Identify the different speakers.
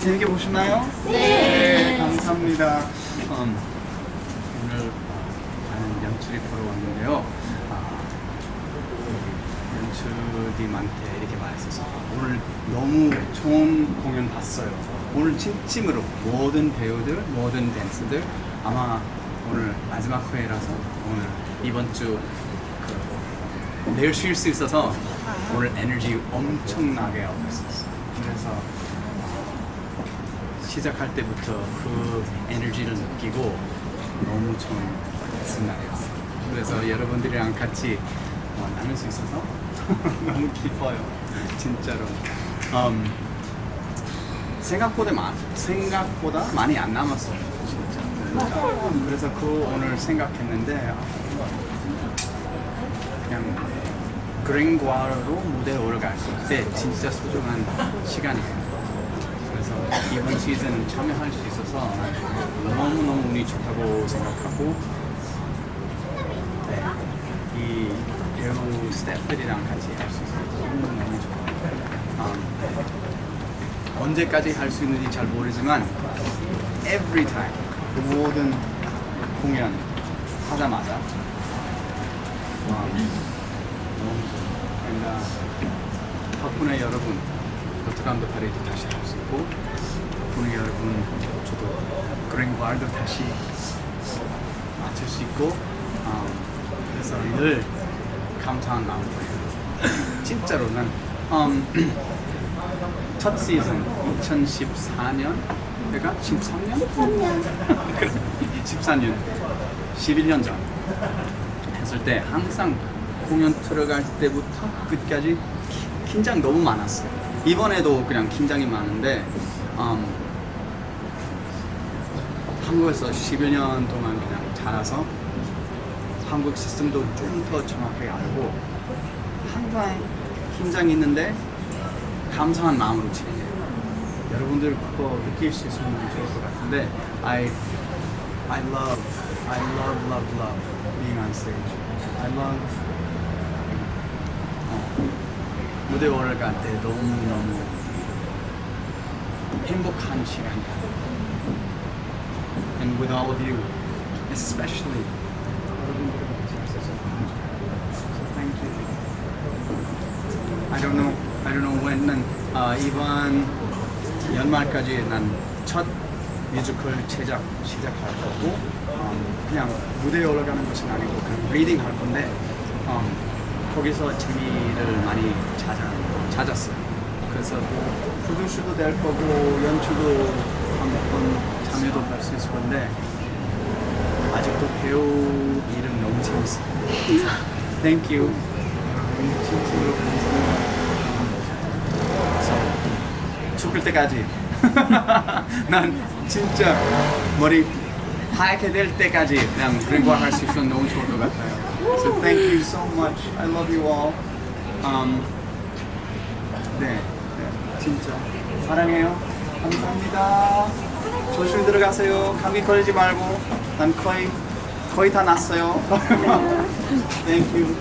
Speaker 1: 재밌게 보셨나요? 네. 감사합니다. 음, 오늘 어, 저는 연출이 보러 왔는데요. 아, 연출님한테 이렇게 말했어서 오늘 너무 좋은 공연 봤어요. 오늘 진심으로 모든 배우들, 모든 댄스들 아마 오늘 마지막 회라서 오늘 이번 주 그, 내일 쉴 수 있어서 오늘 에너지 엄청나게 얻고 있었어요. 그래서 시작할 때부터 그 에너지를 느끼고 너무 좋은 날이었어요. 그래서 여러분들이랑 같이 어, 나눌 수 있어서 너무 기뻐요. 진짜로. 음, 생각보다 많, 생각보다 많이 안 남았어요. 진짜. 그래서 그 오늘 생각했는데 그냥 그랭과로 무대에 올라갈 때 진짜 소중한 시간이에요. 그래서 이번 시즌 참여할 수 있어서 너무너무 운이 좋다고 생각하고 네, 이 배우 스태프들이랑 같이 할 수 있어서 너무너무 좋아요. 음, 언제까지 할 수 있는지 잘 모르지만 every time 그 모든 공연 하자마자 와, 너무 좋아요. 그러니까 덕분에 여러분 로트감도 파리도 다시 할 수 있고 덕분에 여러분 저도 그랭과르도 다시 맞출 수 있고 어, 그래서 늘 감사한 마음이에요. 진짜로 난 음, 첫 시즌 2014년 내가 13년? 14년 11년 전 했을 때 항상 공연 들어갈 때부터 끝까지 기- 긴장 너무 많았어요. 이번에도 그냥 긴장이 많은데 음, 한국에서 11년 동안 그냥 자라서 한국 시스템도 좀 더 정확하게 알고 항상 긴장이 있는데 감사한 마음으로 진행해요. 여러분들 그거 느낄 수 있으면 좋을 것 같은데 I I love I love love love being on stage. I love 어, 무대 올라갈 때 너무 너무 행복한 시간이야. And with all of you, especially 아, 이번 연말까지 난 첫 뮤지컬 제작 시작할 거고 음, 그냥 무대에 올라가는 것은 아니고 그냥 리딩 할 건데 음, 거기서 재미를 많이 찾아, 찾았어요. 그래서 뭐 프로듀서도 될 거고 연출도 한번 참여도 할 수 있을 건데 아직도 배우 일은 너무 재밌어요. Thank you. 진심으로 감사합니다. 죽을 때까지 난 진짜 머리 하얗게 될 때까지 그냥 그랭과 할수 있으면 너무 좋을 것 같아요. So thank you so much. I love you all. Um, 네, 네, 진짜 사랑해요. 감사합니다. 조심히 들어가세요. 감기 걸리지 말고. 난 거의 거의 다 났어요. Thank you.